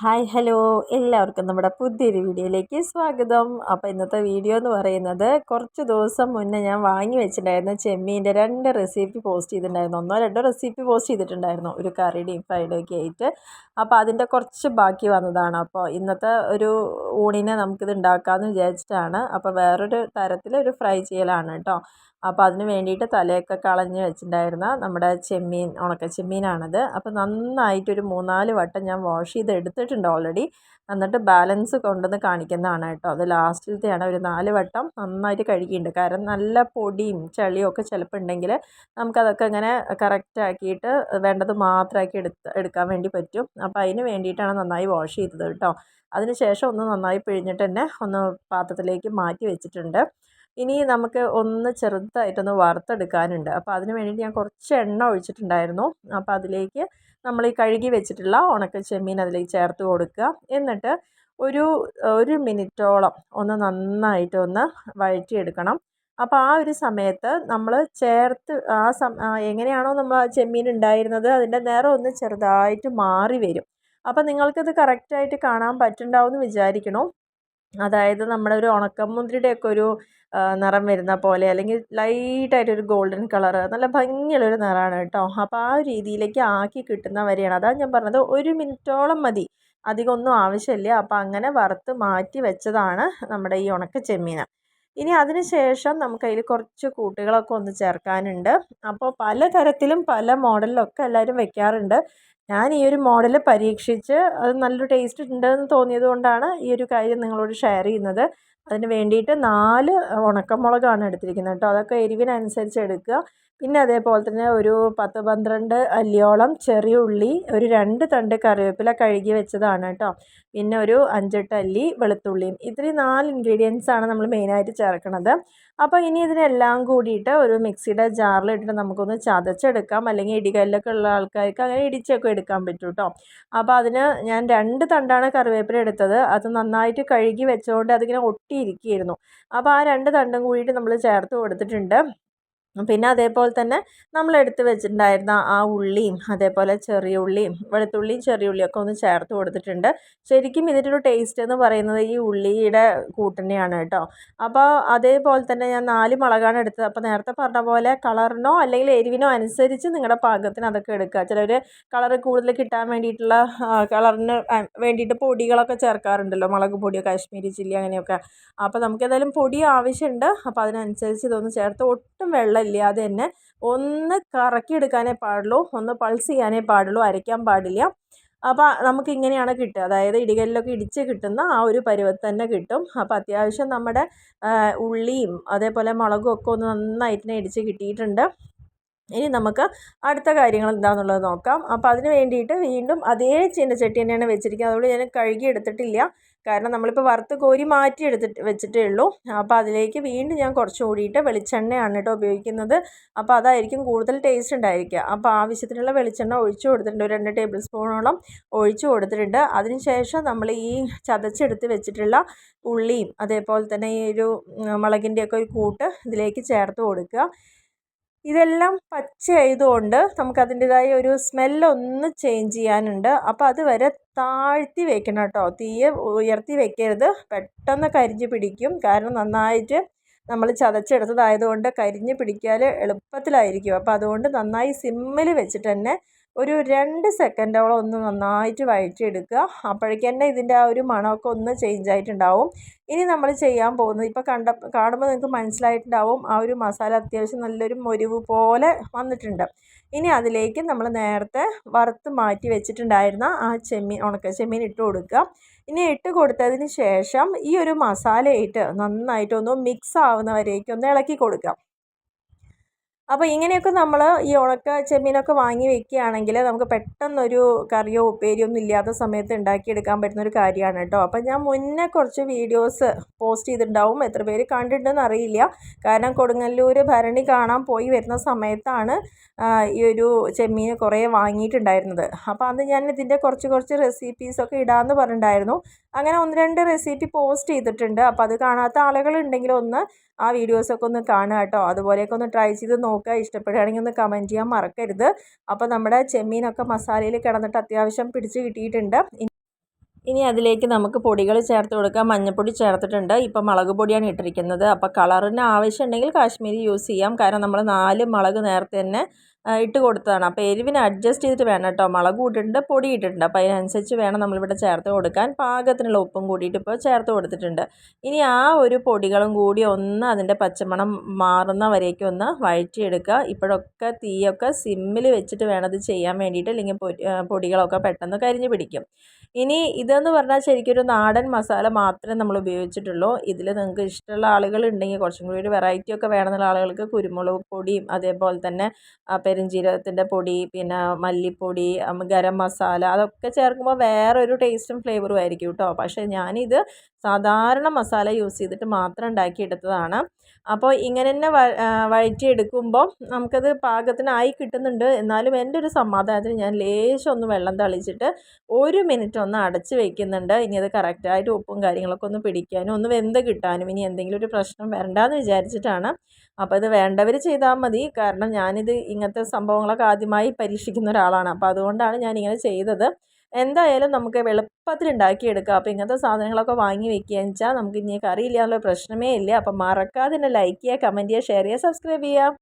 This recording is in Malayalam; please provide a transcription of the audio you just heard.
Hi hello. എല്ലാവർക്കും നമ്മുടെ പുതിയൊരു വീഡിയോയിലേക്ക് സ്വാഗതം. അപ്പോൾ ഇന്നത്തെ വീഡിയോ എന്ന് പറയുന്നത് കുറച്ച് ദിവസം മുന്നേ ഞാൻ വാങ്ങി വെച്ചിട്ടുണ്ടായിരുന്ന ചെമ്മീന്റെ രണ്ട് റെസിപ്പി പോസ്റ്റ് ചെയ്തിട്ടുണ്ടായിരുന്നു. ഒന്നോ രണ്ടോ റെസിപ്പി പോസ്റ്റ് ചെയ്തിട്ടുണ്ടായിരുന്നു. ഒരു കറിയുടെയും ഫ്രൈഡും ഒക്കെ ആയിട്ട്. അപ്പോൾ അതിന്റെ കുറച്ച് ബാക്കി വന്നതാണ്. അപ്പോൾ ഇന്നത്തെ ഒരു ഊണിനെ നമുക്കിത് ഉണ്ടാക്കാമെന്ന് വിചാരിച്ചിട്ടാണ്. അപ്പോൾ വേറൊരു തരത്തിൽ ഒരു ഫ്രൈ ചെയ്യലാണ് കേട്ടോ. അപ്പോൾ അതിന് വേണ്ടിയിട്ട് തലയൊക്കെ കളഞ്ഞ് വെച്ചിട്ടുണ്ടായിരുന്ന നമ്മുടെ ചെമ്മീൻ ഉണക്ക ചെമ്മീനാണത്. അപ്പോൾ നന്നായിട്ടൊരു മൂന്നാൽ വട്ടം ഞാൻ വാഷ് ചെയ്ത് എടുത്തിട്ടുണ്ട് ഓൾറെഡി. എന്നിട്ട് ബാലൻസ് കൊണ്ടുവന്ന് കാണിക്കുന്നതാണ് കേട്ടോ. അത് ലാസ്റ്റിലത്തെയാണ് ഒരു നാല് വട്ടം നന്നായിട്ട് കഴുകിയിട്ടുണ്ട്. കാരണം നല്ല പൊടിയും ചളിയും ഒക്കെ ചിലപ്പോൾ ഉണ്ടെങ്കിൽ നമുക്കതൊക്കെ ഇങ്ങനെ കറക്റ്റ് ആക്കിയിട്ട് വേണ്ടത് മാത്രമാക്കി എടുത്ത് എടുക്കാൻ വേണ്ടി പറ്റും. അപ്പോൾ അതിന് വേണ്ടിയിട്ടാണ് നന്നായി വാഷ് ചെയ്തത് കേട്ടോ. അതിന് ശേഷം ഒന്ന് നന്നായി പിഴിഞ്ഞിട്ട് തന്നെ ഒന്ന് പാത്രത്തിലേക്ക് മാറ്റി വെച്ചിട്ടുണ്ട്. ഇനി നമുക്ക് ഒന്ന് ചെറുതായിട്ടൊന്ന് വറുത്തെടുക്കാനുണ്ട്. അപ്പോൾ അതിന് വേണ്ടിയിട്ട് ഞാൻ കുറച്ച് എണ്ണ ഒഴിച്ചിട്ടുണ്ടായിരുന്നു. അപ്പോൾ അതിലേക്ക് നമ്മൾ ഈ കഴുകി വെച്ചിട്ടുള്ള ഉണക്ക ചെമ്മീൻ അതിലേക്ക് ചേർത്ത് കൊടുക്കുക. എന്നിട്ട് ഒരു ഒരു മിനിറ്റോളം ഒന്ന് നന്നായിട്ട് ഒന്ന് വഴറ്റിയെടുക്കണം. അപ്പോൾ ആ ഒരു സമയത്ത് നമ്മൾ ചേർത്ത് ആ സം എങ്ങനെയാണോ നമ്മൾ ആ ചെമ്മീൻ ഉണ്ടായിരുന്നത് അതിന്റെ നിറം ഒന്ന് ചെറുതായിട്ട് മാറി വരും. അപ്പോൾ നിങ്ങൾക്കത് കറക്റ്റായിട്ട് കാണാൻ പറ്റുന്നുണ്ടാവും എന്ന് വിചാരിക്കണം അതായത് നമ്മുടെ ഒരു ഉണക്കമുന്തിരിയുടെയൊക്കെ ഒരു നിറം വരുന്ന പോലെ അല്ലെങ്കിൽ ലൈറ്റായിട്ടൊരു ഗോൾഡൻ കളറ് നല്ല ഭംഗിയുള്ളൊരു നിറമാണ് കേട്ടോ. അപ്പോൾ ആ രീതിയിലേക്ക് ആക്കി കിട്ടുന്ന വരെയാണ്. അതാണ് ഞാൻ പറഞ്ഞത് ഒരു മിനിറ്റോളം മതി. അധികം ഒന്നും ആവശ്യമില്ല. അപ്പോൾ അങ്ങനെ വറുത്ത് മാറ്റി വെച്ചതാണ് നമ്മുടെ ഈ ഉണക്ക ചെമ്മീൻ. ഇനി അതിന് ശേഷം നമുക്ക് അതിൽ കുറച്ച് കൂട്ടുകളൊക്കെ ഒന്ന് ചേർക്കാനുണ്ട്. അപ്പോൾ പല തരത്തിലും പല മോഡലിലൊക്കെ എല്ലാവരും വെക്കാറുണ്ട്. ഞാൻ ഈ ഒരു മോഡൽ പരീക്ഷിച്ച് അത് നല്ലൊരു ടേസ്റ്റ് ഉണ്ടെന്ന് തോന്നിയത് കൊണ്ടാണ് ഈ ഒരു കാര്യം നിങ്ങളോട് ഷെയർ ചെയ്യുന്നത്. അതിന് വേണ്ടിയിട്ട് നാല് ഉണക്കമുളകാണ് എടുത്തിരിക്കുന്നത് കേട്ടോ. അതൊക്കെ എരിവിനനുസരിച്ച് എടുക്കുക. പിന്നെ അതേപോലെ തന്നെ ഒരു പത്ത് പന്ത്രണ്ട് അല്ലിയോളം ചെറിയ ഉള്ളി ഒരു രണ്ട് തണ്ട് കറിവേപ്പില കഴുകി വെച്ചതാണ് കേട്ടോ. പിന്നെ ഒരു അഞ്ചെട്ട് അല്ലി വെളുത്തുള്ളിയും. ഇത്രയും നാല് ഇൻഗ്രീഡിയൻസ് ആണ് നമ്മൾ മെയിനായിട്ട് ചേർക്കുന്നത്. അപ്പോൾ ഇനി ഇതിനെല്ലാം കൂടിയിട്ട് ഒരു മിക്സിയുടെ ജാറിലിട്ടിട്ട് നമുക്കൊന്ന് ചതച്ചെടുക്കാം. അല്ലെങ്കിൽ ഇടികല്ലൊക്കെ ഉള്ള ആൾക്കാർക്ക് അങ്ങനെ ഇടിച്ചൊക്കെ എടുക്കാൻ പറ്റും കേട്ടോ അപ്പോൾ അതിന് ഞാൻ രണ്ട് തണ്ടാണ് കറിവേപ്പില എടുത്തത്. അത് നന്നായിട്ട് കഴുകി വെച്ചുകൊണ്ട് അതിങ്ങനെ ഒട്ടിയിരിക്കുകയായിരുന്നു. അപ്പോൾ ആ രണ്ട് തണ്ടും കൂടിയിട്ട് നമ്മൾ ചേർത്ത് കൊടുത്തിട്ടുണ്ട്. പിന്നെ അതേപോലെ തന്നെ നമ്മൾ എടുത്ത് വെച്ചിട്ടുണ്ടായിരുന്ന ആ ഉള്ളിയും അതേപോലെ ചെറിയ ഉള്ളിയും വെളുത്തുള്ളിയും ചെറിയ ഉള്ളിയും ഒക്കെ ഒന്ന് ചേർത്ത് കൊടുത്തിട്ടുണ്ട്. ശരിക്കും ഇതിന്റെ ഒരു ടേസ്റ്റ് എന്ന് പറയുന്നത് ഈ ഉള്ളിയുടെ കൂട്ടിനെയാണ് കേട്ടോ. അപ്പോൾ അതേപോലെ തന്നെ ഞാൻ നാല് മുളകാണ് എടുത്തത്. അപ്പോൾ നേരത്തെ പറഞ്ഞ പോലെ കളറിനോ അല്ലെങ്കിൽ എരിവിനോ അനുസരിച്ച് നിങ്ങളുടെ പാകത്തിന് അതൊക്കെ എടുക്കുക. ചിലർ കളർ കൂടുതൽ കിട്ടാൻ വേണ്ടിയിട്ടുള്ള കളറിന് വേണ്ടിയിട്ട് പൊടികളൊക്കെ ചേർക്കാറുണ്ടല്ലോ. മുളക് പൊടിയോ കാശ്മീരി ചില്ലി അങ്ങനെയൊക്കെ. അപ്പോൾ നമുക്ക് ഏതായാലും പൊടി ആവശ്യമുണ്ട്. അപ്പോൾ അതിനനുസരിച്ച് ഇതൊന്ന് ചേർത്ത് ഒട്ടും വെള്ളം ഇല്ലാതെ തന്നെ ഒന്ന് കറക്കി എടുക്കാനേ പാടുള്ളൂ ഒന്ന് പൾസ് ചെയ്യാനേ പാടുള്ളൂ അരയ്ക്കാൻ പാടില്ല. അപ്പോൾ നമുക്ക് ഇങ്ങനെയാണ് കിട്ടുക. അതായത് ഇടികല്ലിലൊക്കെ ഇടിച്ച് കിട്ടുന്ന ആ ഒരു പരുവത്ത് തന്നെ കിട്ടും. അപ്പോൾ അത്യാവശ്യം നമ്മുടെ ഉള്ളിയും അതേപോലെ മുളകും ഒക്കെ ഒന്ന് നന്നായിട്ട് ഇടിച്ച് കിട്ടിയിട്ടുണ്ട്. ഇനി നമുക്ക് അടുത്ത കാര്യങ്ങൾ എന്താണെന്നുള്ളത് നോക്കാം. അപ്പോൾ അതിന് വേണ്ടിയിട്ട് വീണ്ടും അതേ ചീനച്ചട്ടി തന്നെയാണ് വെച്ചിരിക്കുന്നത്. അതുകൊണ്ട് ഞാൻ കഴുകി എടുത്തിട്ടില്ല കാരണം നമ്മളിപ്പോൾ വറുത്ത് കോരി മാറ്റി എടുത്തിട്ട് വെച്ചിട്ടേ ഉള്ളൂ. അപ്പോൾ അതിലേക്ക് വീണ്ടും ഞാൻ കുറച്ച് കൂടിയിട്ട് വെളിച്ചെണ്ണയാണ് കേട്ടോ ഉപയോഗിക്കുന്നത്. അപ്പോൾ അതായിരിക്കും കൂടുതൽ ടേസ്റ്റ് ഉണ്ടായിരിക്കുക. അപ്പോൾ ആവശ്യത്തിനുള്ള വെളിച്ചെണ്ണ ഒഴിച്ചു കൊടുത്തിട്ടുണ്ട്. ഒരു രണ്ട് ടേബിൾ സ്പൂണോളം ഒഴിച്ചു കൊടുത്തിട്ടുണ്ട്. അതിനുശേഷം നമ്മൾ ഈ ചതച്ചെടുത്ത് വെച്ചിട്ടുള്ള ഉള്ളിയും അതേപോലെ തന്നെ ഈ ഒരു മുളകിന്റെയൊക്കെ ഒരു കൂട്ട് ഇതിലേക്ക് ചേർത്ത് കൊടുക്കുക. ഇതെല്ലാം പച്ചയായതുകൊണ്ട് നമുക്ക് അതിന്റെതായ ഒരു സ്മെല്ലൊന്ന് ചേഞ്ച് ചെയ്യാനുണ്ട്. അപ്പോൾ അതുവരെ താഴ്ത്തി വെക്കണം കേട്ടോ. തീയെ ഉയർത്തി വെക്കരുത്. പെട്ടെന്ന് കരിഞ്ഞ് പിടിക്കും. കാരണം നന്നായിട്ട് നമ്മൾ ചതച്ചെടുത്തതായതുകൊണ്ട് കരിഞ്ഞ് പിടിക്കാൻ എളുപ്പത്തിലായിരിക്കും. അപ്പോൾ അതുകൊണ്ട് നന്നായി സിമ്മിൽ വെച്ചിട്ട് തന്നെ ഒരു രണ്ട് സെക്കൻഡോളം ഒന്ന് നന്നായിട്ട് വഴറ്റിയെടുക്കുക. അപ്പോഴേക്കും തന്നെ ഇതിന്റെ ആ ഒരു മണമൊക്കെ ഒന്ന് ചേഞ്ച് ആയിട്ടുണ്ടാവും. ഇനി നമ്മൾ ചെയ്യാൻ പോകുന്നത് ഇപ്പോൾ കണ്ട കാണുമ്പോൾ നിങ്ങൾക്ക് മനസ്സിലായിട്ടുണ്ടാവും ആ ഒരു മസാല അത്യാവശ്യം നല്ലൊരു മൊരിവ് പോലെ വന്നിട്ടുണ്ട്. ഇനി അതിലേക്ക് നമ്മൾ നേരത്തെ വറുത്ത് മാറ്റി വെച്ചിട്ടുണ്ടായിരുന്ന ആ ചെമ്മീൻ ഉണക്ക ചെമ്മീൻ ഇട്ട് കൊടുക്കുക. ഇനി ഇട്ട് കൊടുത്തതിന് ശേഷം ഈ ഒരു മസാലയിട്ട് നന്നായിട്ടൊന്ന് മിക്സ് ആവുന്നവരേക്കൊന്ന് ഇളക്കി കൊടുക്കുക. അപ്പോൾ ഇങ്ങനെയൊക്കെ നമ്മൾ ഈ ഉണക്ക ചെമ്മീനൊക്കെ വാങ്ങി വെക്കുകയാണെങ്കിൽ നമുക്ക് പെട്ടെന്നൊരു കറിയോ ഉപ്പേരിയോ ഒന്നും ഇല്ലാത്ത സമയത്ത് ഉണ്ടാക്കിയെടുക്കാൻ പറ്റുന്ന ഒരു കാര്യമാണ് കേട്ടോ. അപ്പോൾ ഞാൻ മുന്നേ കുറച്ച് വീഡിയോസ് പോസ്റ്റ് ചെയ്തിട്ടുണ്ടാവും. എത്ര പേര് കണ്ടിട്ടുണ്ടെന്ന് അറിയില്ല. കാരണം കൊടുങ്ങല്ലൂർ ഭരണി കാണാൻ പോയി വരുന്ന സമയത്താണ് ഈ ഒരു ചെമ്മീൻ കുറേ വാങ്ങിയിട്ടുണ്ടായിരുന്നത്. അപ്പോൾ അന്ന് ഞാൻ ഇതിന്റെ കുറച്ച് കുറച്ച് റെസിപ്പീസൊക്കെ ഇടാമെന്ന് പറഞ്ഞിട്ടുണ്ടായിരുന്നു. അങ്ങനെ ഒന്ന് രണ്ട് റെസിപ്പി പോസ്റ്റ് ചെയ്തിട്ടുണ്ട്. അപ്പോൾ അത് കാണാത്ത ആളുകളുണ്ടെങ്കിൽ ഒന്ന് ആ വീഡിയോസൊക്കെ ഒന്ന് കാണുക കേട്ടോ. അതുപോലെയൊക്കെ ഒന്ന് ട്രൈ ചെയ്ത് നോക്കുക ഇഷ്ടപ്പെടുകയാണെങ്കിൽ ഒന്ന് കമന്റ് ചെയ്യാൻ മറക്കരുത്. അപ്പോൾ നമ്മുടെ ചെമ്മീനൊക്കെ മസാലയിൽ കിടന്നിട്ട് അത്യാവശ്യം പിടിച്ച് കിട്ടിയിട്ടുണ്ട്. ഇനി അതിലേക്ക് നമുക്ക് പൊടികൾ ചേർത്ത് കൊടുക്കാം. മഞ്ഞൾപ്പൊടി ചേർത്തിട്ടുണ്ട്. ഇപ്പം മുളക് പൊടിയാണ് ഇട്ടിരിക്കുന്നത്. അപ്പോൾ കളറിന് ആവശ്യമുണ്ടെങ്കിൽ കാശ്മീരി യൂസ് ചെയ്യാം. കാരണം നമ്മൾ നാല് മുളക് നേരത്തെ തന്നെ ഇട്ട് കൊടുത്തതാണ്. അപ്പോൾ എരിവിന് അഡ്ജസ്റ്റ് ചെയ്തിട്ട് വേണം കേട്ടോ മുളക് ഇട്ടിട്ടുണ്ട് പൊടി ഇട്ടിട്ടുണ്ട്. അപ്പോൾ അതിനനുസരിച്ച് വേണം നമ്മളിവിടെ ചേർത്ത് കൊടുക്കാൻ. പാകത്തിനുള്ള ഉപ്പും കൂടിയിട്ട് ഇപ്പോൾ ചേർത്ത് കൊടുത്തിട്ടുണ്ട്. ഇനി ആ ഒരു പൊടികളും കൂടി ഒന്ന് അതിന്റെ പച്ചമണം മാറുന്ന വരേക്കും ഒന്ന് വഴറ്റിയെടുക്കുക. ഇപ്പോഴൊക്കെ തീയൊക്കെ സിമ്മിൽ വെച്ചിട്ട് വേണം ഇത് ചെയ്യാൻ വേണ്ടിയിട്ട്. അല്ലെങ്കിൽ പൊടികളൊക്കെ പെട്ടെന്ന് കരിഞ്ഞു പിടിക്കും. ഇനി ഇതെന്ന് പറഞ്ഞാൽ ശരിക്കും ഒരു നാടൻ മസാല മാത്രമേ നമ്മൾ ഉപയോഗിച്ചിട്ടുള്ളൂ. ഇതിൽ നിങ്ങൾക്ക് ഇഷ്ടമുള്ള ആളുകൾ ഉണ്ടെങ്കിൽ കുറച്ചും കൂടി ഒരു വെറൈറ്റി ഒക്കെ വേണമെന്നുള്ള ആളുകൾക്ക് കുരുമുളക് പൊടിയും അതേപോലെ തന്നെ പെരുംജീരകത്തിന്റെ പൊടി പിന്നെ മല്ലിപ്പൊടി ഗരം മസാല അതൊക്കെ ചേർക്കുമ്പോൾ വേറെ ഒരു ടേസ്റ്റും ഫ്ലേവറും ആയിരിക്കും കേട്ടോ. പക്ഷേ ഞാനിത് സാധാരണ മസാല യൂസ് ചെയ്തിട്ട് മാത്രം ഉണ്ടാക്കിയെടുത്തതാണ് അപ്പോൾ ഇങ്ങനെ തന്നെ വഴറ്റിയെടുക്കുമ്പോൾ നമുക്കത് പാകത്തിനായി കിട്ടുന്നുണ്ട്. എന്നാലും എന്റെ ഒരു സമാധാനത്തിന് ഞാൻ ലേശം ഒന്ന് വെള്ളം തളിച്ചിട്ട് ഒരു മിനിറ്റ് ഒന്ന് അടച്ച് വെക്കുന്നുണ്ട്. ഇനി അത് കറക്റ്റായിട്ട് ഉപ്പും കാര്യങ്ങളൊക്കെ ഒന്ന് പിടിക്കാനും ഒന്ന് വെന്ത് കിട്ടാനും ഇനി എന്തെങ്കിലും ഒരു പ്രശ്നം വരണ്ടെന്ന് വിചാരിച്ചിട്ടാണ്. അപ്പോൾ ഇത് വേണ്ടവർ ചെയ്താൽ മതി. കാരണം ഞാനിത് ഇങ്ങനത്തെ സംഭവങ്ങളൊക്കെ ആദ്യമായി പരീക്ഷിക്കുന്ന ഒരാളാണ്. അപ്പോൾ അതുകൊണ്ടാണ് ഞാനിങ്ങനെ ചെയ്തത്. എന്തായാലും നമുക്ക് എളുപ്പത്തിൽ ഉണ്ടാക്കിയെടുക്കാം. അപ്പോൾ ഇങ്ങനത്തെ സാധനങ്ങളൊക്കെ വാങ്ങി വെക്കുകയെന്ന് വെച്ചാൽ നമുക്ക് ഇനി കറിയില്ലാന്നുള്ള പ്രശ്നമേ ഇല്ല. അപ്പോൾ മറക്കാതെ തന്നെ ലൈക്ക് ചെയ്യുക കമന്റ് ചെയ്യുക ഷെയർ ചെയ്യുക സബ്സ്ക്രൈബ് ചെയ്യുക.